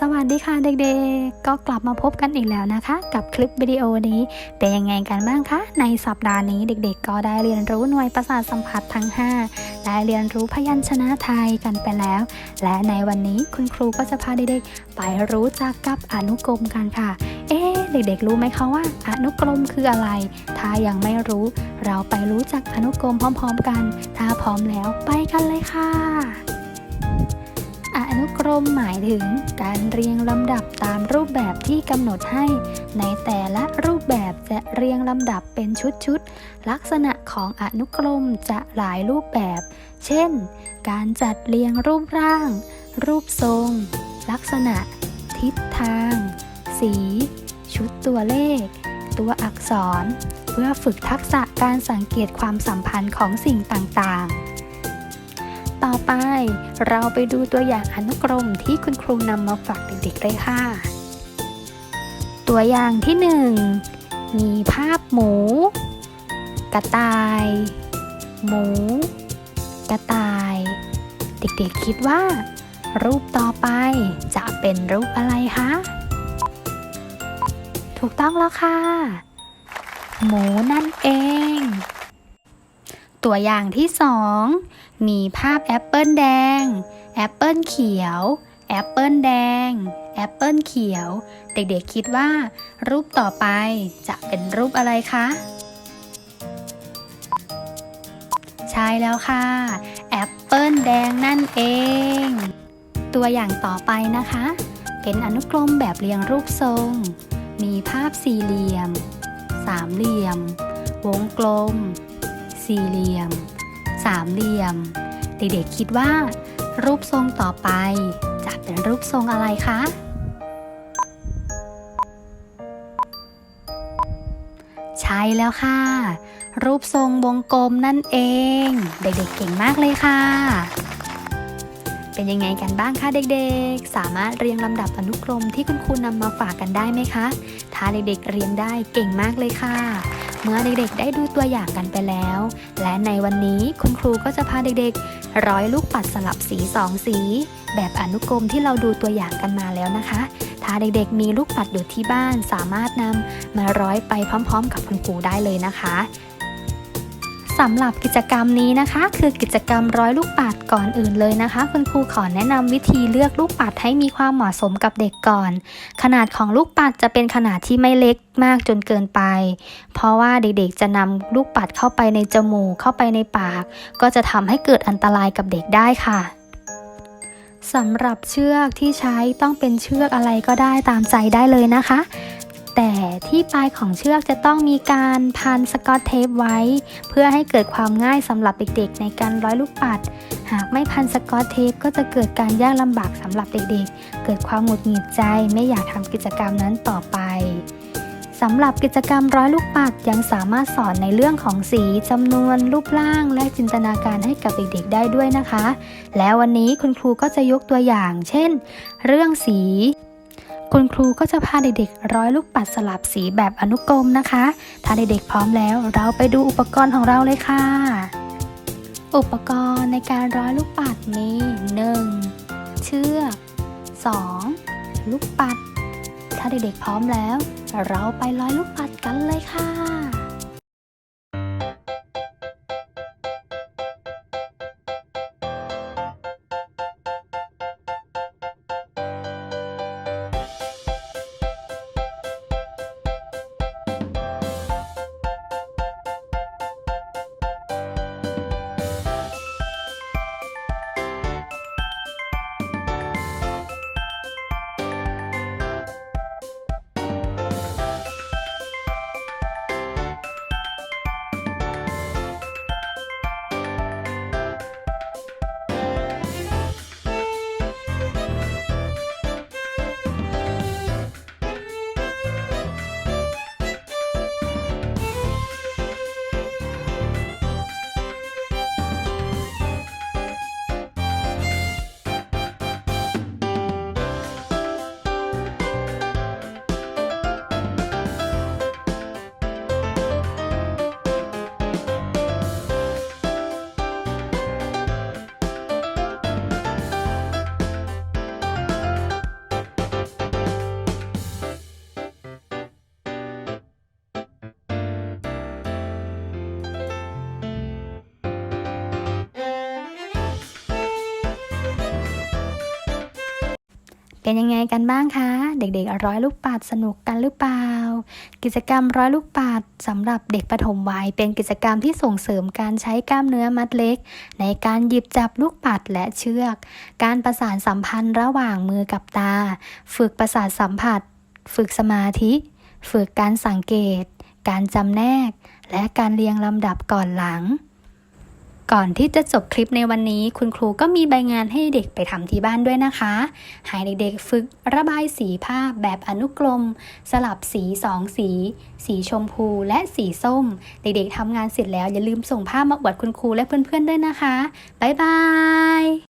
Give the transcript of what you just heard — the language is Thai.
สวัสดีค่ะเด็กๆ ก็กลับมาพบกันอีกแล้วนะคะ กับคลิปวิดีโอนี้เป็นยังไงกันบ้างคะ ในสัปดาห์นี้เด็กๆ ก็ได้เรียนรู้หน่วยประสาทสัมผัสทั้ง 5 ได้เรียนรู้พยัญชนะไทยกันไปแล้ว และในวันนี้คุณครูก็จะพาเด็กๆ ไปรู้จักกับอนุกรมกันค่ะ เอ๊เด็กๆ รู้ไหมคะว่าอนุกรมคืออะไร ถ้ายังไม่รู้ เราไปรู้จักอนุกรมพร้อม ๆ กัน ถ้าพร้อมแล้วไปกันเลยค่ะ รมหมายถึงการเรียงลำดับตามรูปแบบที่กำหนดให้ ในแต่ละรูปแบบจะเรียงลำดับเป็นชุดๆ ลักษณะของอนุกรมจะหลายรูปแบบ เช่น การจัดเรียงรูปร่าง รูปทรง ลักษณะ ทิศทาง สี ชุดตัวเลข ตัวอักษร เพื่อฝึกทักษะการสังเกตความสัมพันธ์ของสิ่งต่างๆ อไป เราไปดูตัวอย่างอนุกรมที่คุณครูนำมาฝากเด็กๆเลยค่ะ ตัวอย่างที่หนึ่งมีภาพหมู กระต่าย หมู กระต่าย เด็กๆคิดว่า รูปต่อไปจะเป็นรูปอะไรคะ ถูกต้องแล้วค่ะ หมูนั่นเอง ตัวอย่างที่สองมีภาพแอปเปิลแดง แอปเปิลเขียว แอปเปิลแดง แอปเปิลเขียว เด็กๆคิดว่า รูปต่อไปจะเป็นรูปอะไรคะ ใช่แล้วค่ะ แอปเปิลแดงนั่นเอง ตัวอย่างต่อไปนะคะ เป็นอนุกรมแบบเรียงรูปทรง มีภาพสี่เหลี่ยม สามเหลี่ยม วงกลม สี่เหลี่ยม สามเหลี่ยม เด็กๆคิดว่า รูปทรงต่อไป จะเป็นรูปทรงอะไรคะ ใช่แล้วค่ะ รูปทรงวงกลมนั่นเอง เด็กๆเก่งมากเลยค่ะ เป็นยังไงกันบ้างคะเด็กๆ สามารถเรียงลำดับอนุกรมที่คุณครูนำมาฝากกันได้ไหมคะ ถ้าเด็กๆเรียงได้เก่งมากเลยค่ะ เมื่อเด็กๆได้ดูตัวอย่างกันไปแล้ว และในวันนี้คุณครูก็จะพาเด็กๆ ร้อยลูกปัดสลับสีสองสี แบบอนุกรมที่เราดูตัวอย่างกันมาแล้วนะคะ ถ้าเด็กๆมีลูกปัดอยู่ที่บ้านสามารถนำมาร้อยไปพร้อม ๆ กับคุณครูได้เลยนะคะ สำหรับกิจกรรมนี้นะคะ คือกิจกรรมร้อยลูกปัดก่อนอื่นเลยนะคะ คุณครูขอแนะนำวิธีเลือกลูกปัดให้มีความเหมาะสมกับเด็กก่อน ขนาดของลูกปัดจะเป็นขนาดที่ไม่เล็กมากจนเกินไป เพราะว่าเด็กๆจะนำลูกปัดเข้าไปในจมูกเข้าไปในปาก ก็จะทำให้เกิดอันตรายกับเด็กได้ค่ะสำหรับเชือกที่ใช้ต้องเป็นเชือกอะไรก็ได้ตามใจได้เลยนะคะ ที่ปลายของเชือกจะต้องมีการพันสกอตเทปไว้ เพื่อให้เกิดความง่ายสำหรับเด็กๆ ในการร้อยลูกปัด หากไม่พันสกอตเทปก็จะเกิดการยากลำบากสำหรับเด็กๆ เกิดความหงุดหงิดใจไม่อยากทำกิจกรรมนั้นต่อไปสำหรับกิจกรรมร้อยลูกปัดยังสามารถสอนในเรื่องของสีจำนวน รูปร่าง และจินตนาการให้กับเด็กๆ ได้ด้วยนะคะ แล้ววันนี้คุณครูก็จะยกตัวอย่าง เช่น เรื่องสี คุณครูก็จะพาเด็กๆ ร้อยลูกปัดสลับสีแบบอนุกรมนะคะ ถ้าเด็กๆพร้อมแล้วเราไปดูอุปกรณ์ของเราเลยค่ะ อุปกรณ์ในการร้อยลูกปัดมี 1. เชือก 2. ลูกปัด ถ้าเด็กๆพร้อมแล้ว เราไปร้อยลูกปัดกันเลยค่ะ เป็นยังไงกันบ้างคะ เด็กๆร้อยลูกปัดสนุกกันหรือเปล่า กิจกรรมร้อยลูกปัดสำหรับเด็กปฐมวัยเป็นกิจกรรมที่ส่งเสริมการใช้กล้ามเนื้อมัดเล็ก ในการหยิบจับลูกปัดและเชือก การประสานสัมพันธ์ระหว่างมือกับตา ฝึกประสาทสัมผัส ฝึกสมาธิ ฝึกการสังเกต การจำแนก และการเรียงลำดับก่อนหลัง ก่อนที่จะจบคลิปในวันนี้คุณครูก็มีใบงานให้เด็กไปทำที่บ้านด้วยนะคะ ให้เด็กๆฝึกระบายสีภาพแบบอนุกรม สลับสีสองสี สีชมพูและสีส้ม เด็กๆทำงานเสร็จแล้วอย่าลืมส่งภาพมาอวดคุณครูและเพื่อนๆด้วยนะคะ บ๊ายบาย